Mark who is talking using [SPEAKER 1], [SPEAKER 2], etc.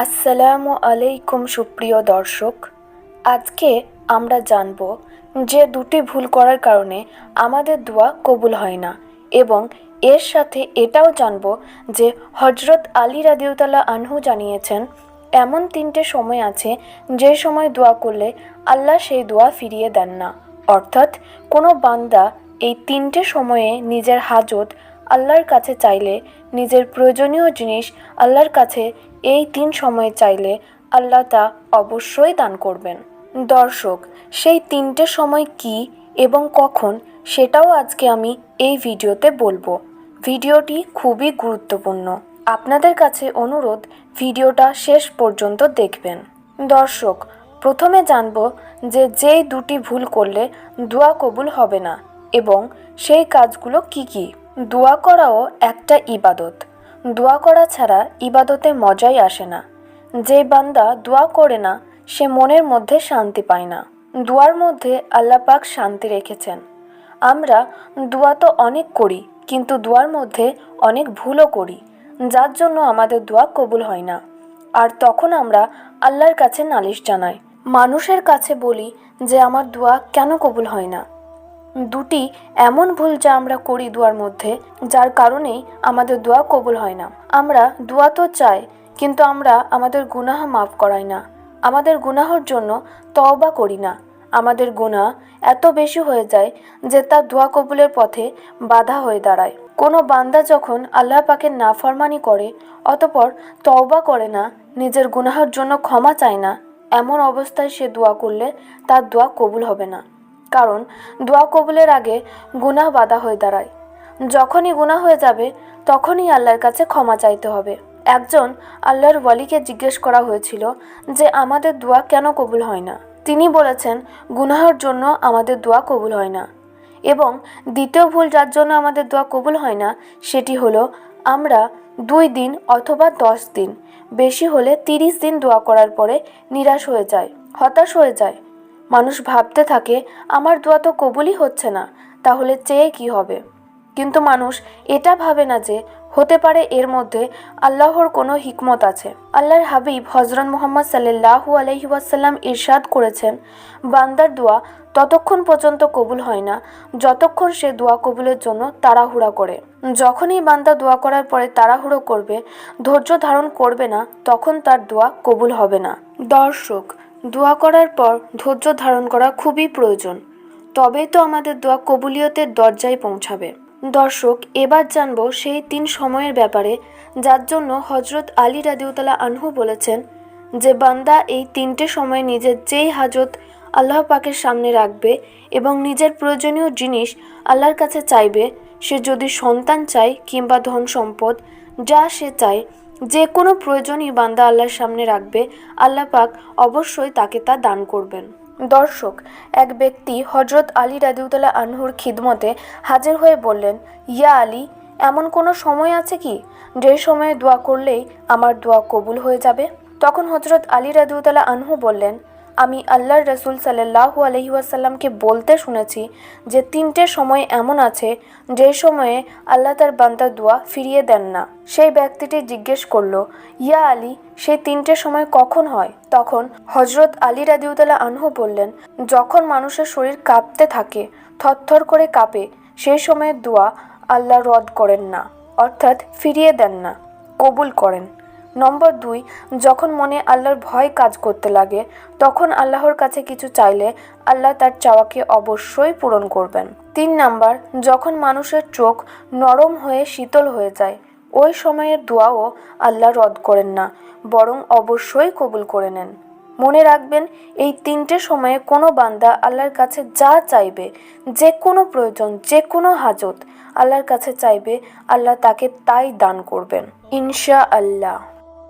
[SPEAKER 1] আসসালামু আলাইকুম সুপ্রিয় দর্শক। আজকে আমরা জানব যে দুটি ভুল করার কারণে আমাদের দোয়া কবুল হয় না এবং এর সাথে এটাও জানব যে হজরত আলী রাদিউতাল্লাহ আনহু জানিয়েছেন, এমন তিনটে সময় আছে যে সময় দোয়া করলে আল্লাহ সেই দোয়া ফিরিয়ে দেন না। অর্থাৎ কোনো বান্দা এই তিনটে সময়ে নিজের হাজত আল্লাহর কাছে চাইলে নিজের প্রয়োজনীয় জিনিস আল্লাহর কাছে এই তিন সময়ে চাইলে আল্লাহ তা অবশ্যই দান করবেন। দর্শক, সেই তিনটে সময় কি এবং কখন সেটাও আজকে আমি এই ভিডিওতে বলব। ভিডিওটি খুবই গুরুত্বপূর্ণ। আপনাদের কাছে অনুরোধ, ভিডিওটা শেষ পর্যন্ত দেখবেন। দর্শক, প্রথমে জানব যে যেই দুটি ভুল করলে দোয়া কবুল হবে না এবং সেই কাজগুলো কি কি। দোয়া করাও একটা ইবাদত। দোয়া করা ছাড়া ইবাদতে মজাই আসে না। যে বান্দা দোয়া করে না, সে মনের মধ্যে শান্তি পায় না। দোয়ার মধ্যে আল্লাহ পাক শান্তি রেখেছেন। আমরা দোয়া তো অনেক করি, কিন্তু দোয়ার মধ্যে অনেক ভুলও করি, যার জন্য আমাদের দোয়া কবুল হয় না। আর তখন আমরা আল্লাহর কাছে নালিশ জানাই। মানুষের কাছে বলি যে, আমার দোয়া কেন কবুল হয় না? দুটি এমন ভুল যা আমরা করি দোয়ার মধ্যে, যার কারণেই আমাদের দোয়া কবুল হয় না। আমরা দোয়া তো চাই, কিন্তু আমরা আমাদের গুনাহ মাফ করাই না। আমাদের গুনাহর জন্য তওবা করি না। আমাদের গুনাহ এত বেশি হয়ে যায় যে তার দোয়া কবুলের পথে বাধা হয়ে দাঁড়ায়। কোনো বান্দা যখন আল্লাহ পাকের নাফরমানি করে, অতপর তওবা করে না, নিজের গুনাহর জন্য ক্ষমা চায় না, এমন অবস্থায় সে দোয়া করলে তার দোয়া কবুল হবে না। কারণ দোয়া কবুলের আগে গুনাহ বাধা হয়ে দাঁড়ায়। যখনই গুনাহ হয়ে যাবে, তখনই আল্লাহর কাছে ক্ষমা চাইতে হবে। একজন আল্লাহর ওয়ালিকে জিজ্ঞেস করা হয়েছিল যে, আমাদের দোয়া কেন কবুল হয় না? তিনি বলেছেন, গুনাহর জন্য আমাদের দোয়া কবুল হয় না। এবং দ্বিতীয় ভুল যার জন্য আমাদের দোয়া কবুল হয় না, সেটি হলো আমরা দুই দিন অথবা দশ দিন, বেশি হলে তিরিশ দিন দোয়া করার পরে নিরাশ হয়ে যায় হতাশ হয়ে যায় মানুষ ভাবতে থাকে, আমার দোয়া তো কবুলই হচ্ছে না, তাহলে চেয়ে কি হবে? কিন্তু মানুষ এটা ভাবে না যে, হতে পারে এর মধ্যে আল্লাহর কোনো হিকমত আছে। আল্লাহর হাবিব হজরত মোহাম্মদ সাল্লাহু আলহি ওয়াসাল্লাম ইরশাদ করেছেন, বান্দার দোয়া ততক্ষণ পর্যন্ত কবুল হয় না, যতক্ষণ সে দোয়া কবুলের জন্য তাড়াহুড়া করে। যখনই বান্দা দোয়া করার পরে তাড়াহুড়ো করবে, ধৈর্য ধারণ করবে না, তখন তার দোয়া কবুল হবে না। দর্শক দোয়া করার পর ধৈর্য ধারণ করা খুবই প্রয়োজন। তবেই তো আমাদের দোয়া কবুলিয়তের দরজায় পৌঁছাবে। দর্শক, এবার জানব সেই তিন সময়ের ব্যাপারে, যার জন্য হজরত আলী রাদিউতালা আনহু বলেছেন যে, বান্দা এই তিনটে সময় নিজের যেই হাজত আল্লাহ পাকের সামনে রাখবে এবং নিজের প্রয়োজনীয় জিনিস আল্লাহর কাছে চাইবে, সে যদি সন্তান চায় কিংবা ধন সম্পদ, যা সে চায় যে কোনো প্রয়োজনই বান্দা আল্লাহর সামনে রাখবে, আল্লাহ পাক অবশ্যই তাকে তা দান করবেন। দর্শক, এক ব্যক্তি হজরত আলী রাদিউতলা আনহুর খিদমতে হাজির হয়ে বললেন, ইয়া আলী, এমন কোনো সময় আছে কি? যে সময়ে দোয়া করলেই আমার দোয়া কবুল হয়ে যাবে? তখন হজরত আলী রাদিউতলা আনহু বললেন আমি আল্লাহর রসুল সাল্লাহু আলহিউসাল্লামকে বলতে শুনেছি যে তিনটে সময় এমন আছে যে সময়ে আল্লাহ তার বান্দার দোয়া ফিরিয়ে দেন না। সেই ব্যক্তিটি জিজ্ঞেস করল, ইয়া আলী, সেই তিনটে সময় কখন হয়? তখন হজরত আলী রাদিউতালা আনহু বললেন, যখন মানুষের শরীর কাঁপতে থাকে, থরথর করে কাঁপে, সেই সময়ের দোয়া আল্লাহ রদ করেন না, অর্থাৎ ফিরিয়ে দেন না, কবুল করেন। নম্বর দুই, যখন মনে আল্লাহর ভয় কাজ করতে লাগে, তখন আল্লাহর কাছে কিছু চাইলে আল্লাহ তার চাওয়াকে অবশ্যই পূরণ করবেন। তিন নাম্বার, যখন মানুষের চোখ নরম হয়ে শীতল হয়ে যায়, ওই সময়ের দোয়াও আল্লাহ রদ করেন না, বরং অবশ্যই কবুল করে নেন। মনে রাখবেন, এই তিনটে সময়ে কোনো বান্দা আল্লাহর কাছে যা চাইবে যে কোনো প্রয়োজন যে কোনো হাজত, আল্লাহর কাছে চাইবে আল্লাহ তাকে তাই দান করবেন। ইনশা আল্লাহ